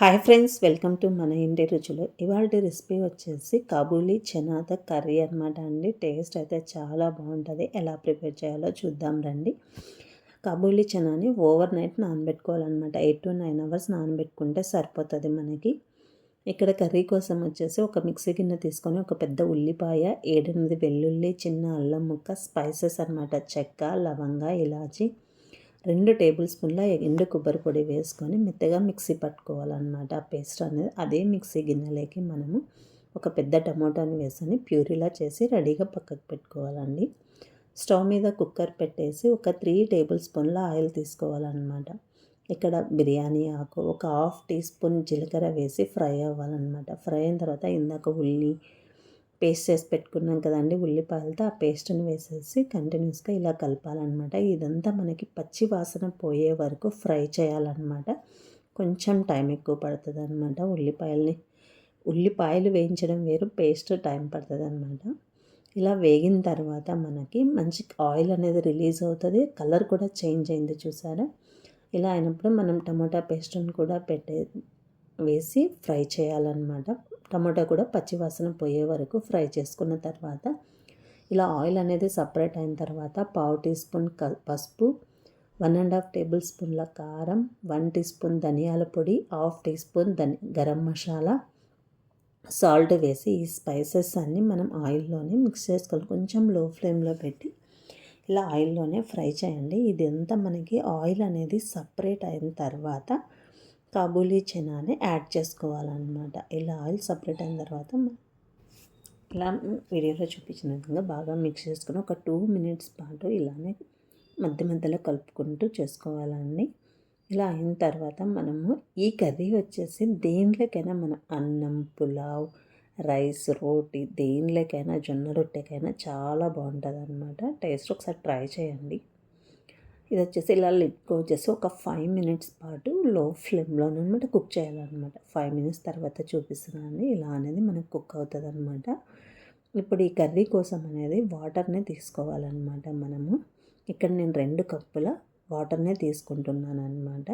Hi friends welcome to మన ఇంటి రుచులు ఇవాళ రెసిపీ వచ్చేసి కాబూలీ చనాద కర్రీ అనమాట అండి. టేస్ట్ అయితే చాలా బాగుంటుంది. ఎలా ప్రిపేర్ చేయాలో చూద్దాం రండి. కాబూలీ చనాని ఓవర్ నైట్ నానబెట్టుకోవాలన్నమాట. ఎయిట్ టు నైన్ అవర్స్ నానబెట్టుకుంటే సరిపోతుంది మనకి. ఇక్కడ కర్రీ కోసం వచ్చేసి ఒక మిక్సీ గిన్నె తీసుకొని ఒక పెద్ద ఉల్లిపాయ ఏడెనిమిది వెల్లుల్లి చిన్న అల్లం ముక్క స్పైసెస్ అనమాట చెక్క లవంగ ఇలాచి రెండు టేబుల్ స్పూన్ల ఎండు కొబ్బరి పొడి వేసుకొని మెత్తగా మిక్సీ పట్టుకోవాలన్నమాట. ఆ పేస్ట్ అనేది అదే మిక్సీ గిన్నెలోకి మనము ఒక పెద్ద టమోటాని వేసుకొని ప్యూరీలా చేసి రెడీగా పక్కకు పెట్టుకోవాలండి. స్టవ్ మీద కుక్కర్ పెట్టేసి ఒక త్రీ టేబుల్ స్పూన్ల ఆయిల్ తీసుకోవాలన్నమాట. ఇక్కడ బిర్యానీ ఆకు ఒక హాఫ్ టీ స్పూన్ జీలకర్ర వేసి ఫ్రై అవ్వాలన్నమాట. ఫ్రై అయిన తర్వాత ఇందాక ఉల్లి పేస్ట్ చేసి పెట్టుకున్నాం కదండి ఉల్లిపాయలతో ఆ పేస్ట్ని వేసేసి కంటిన్యూస్గా ఇలా కలపాలన్నమాట. ఇదంతా మనకి పచ్చి వాసన పోయే వరకు ఫ్రై చేయాలన్నమాట. కొంచెం టైం ఎక్కువ పడుతుంది అనమాట ఉల్లిపాయల్ని ఉల్లిపాయలు వేయించడం వేరు పేస్ట్ టైం పడుతుంది అనమాట ఇలా వేగిన తర్వాత మనకి మంచి ఆయిల్ అనేది రిలీజ్ అవుతుంది. కలర్ కూడా చేంజ్ అయింది చూసారా? ఇలా అయినప్పుడు మనం టమాటా పేస్ట్ని కూడా పెట్టే వేసి ఫ్రై చేయాలన్నమాట. టమాటా కూడా పచ్చివాసన పోయే వరకు ఫ్రై చేసుకున్న తర్వాత ఇలా ఆయిల్ అనేది సపరేట్ అయిన తర్వాత పావు టీ స్పూన్ క పసుపు వన్ అండ్ హాఫ్ టేబుల్ స్పూన్ల కారం వన్ టీ స్పూన్ ధనియాల పొడి హాఫ్ టీ స్పూన్ ధని గరం మసాలా సాల్ట్ వేసి ఈ స్పైసెస్ అన్నీ మనం ఆయిల్లోనే మిక్స్ చేసుకోవాలి. కొంచెం లో ఫ్లేమ్లో పెట్టి ఇలా ఆయిల్లోనే ఫ్రై చేయండి. ఇదంతా మనకి ఆయిల్ అనేది సపరేట్ అయిన తర్వాత కాబూలీ చనాని యాడ్ చేసుకోవాలన్నమాట. ఇలా ఆయిల్ సపరేట్ అయిన తర్వాత ఇలా వీడియోలో చూపించిన విధంగా బాగా మిక్స్ చేసుకుని ఒక టూ మినిట్స్ పాటు ఇలానే మధ్య మధ్యలో కలుపుకుంటూ చేసుకోవాలండి. ఇలా అయిన తర్వాత మనము ఈ కర్రీ వచ్చేసి దేనిలోకైనా మనం అన్నం పులావ్ రైస్ రోటీ దేనిలోకైనా జొన్న రొట్టెకైనా చాలా బాగుంటుంది అనమాట టేస్ట్ ఒకసారి ట్రై చేయండి. ఇది వచ్చేసి ఇలా లిడ్ వచ్చేసి ఒక ఫైవ్ మినిట్స్ పాటు లో ఫ్లేమ్లో అనమాట కుక్ చేయాలన్నమాట. ఫైవ్ మినిట్స్ తర్వాత చూపిస్తున్నాను. ఇలా అనేది మనకు కుక్ అవుతుంది అనమాట ఇప్పుడు ఈ కర్రీ కోసం అనేది వాటర్నే తీసుకోవాలన్నమాట మనము. ఇక్కడ నేను రెండు కప్పుల వాటర్నే తీసుకుంటున్నాను అనమాట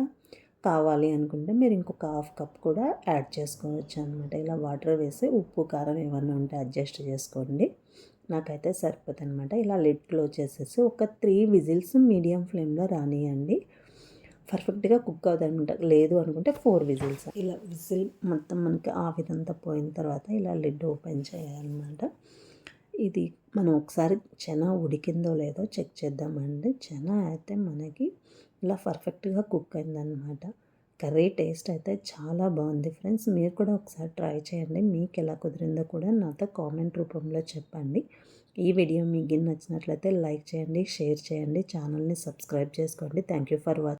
కావాలి అనుకుంటే మీరు ఇంకొక హాఫ్ కప్ కూడా యాడ్ చేసుకోవచ్చు అనమాట ఇలా వాటర్ వేసి ఉప్పు కారం ఏమన్నా ఉంటే అడ్జస్ట్ చేసుకోండి. నాకైతే సరిపోతుంది అనమాట ఇలా లిడ్ క్లోజ్ చేసేసి ఒక త్రీ విజిల్స్ మీడియం ఫ్లేమ్లో రానియండి. పర్ఫెక్ట్గా కుక్ అవుతుందనమాట లేదు అనుకుంటే ఫోర్ విజిల్స్. ఇలా విజిల్ మొత్తం మనకి ఆ విధంతా పోయిన తర్వాత ఇలా లిడ్ ఓపెన్ చేయాలన్నమాట. ఇది మనం ఒకసారి చెన ఉడికిందో లేదో చెక్ చేద్దామండి. చెన అయితే మనకి ఇలా పర్ఫెక్ట్గా కుక్ అయిందనమాట కర్రీ టేస్ట్ అయితే చాలా బాగుంది ఫ్రెండ్స్. మీరు కూడా ఒకసారి ట్రై చేయండి. మీకు ఎలా కుదిరిందో కూడా నాతో కామెంట్ రూపంలో చెప్పండి. ఈ వీడియో మీకు నచ్చినట్లయితే లైక్ చేయండి షేర్ చేయండి ఛానల్ని సబ్స్క్రైబ్ చేసుకోండి. Thank you for watching.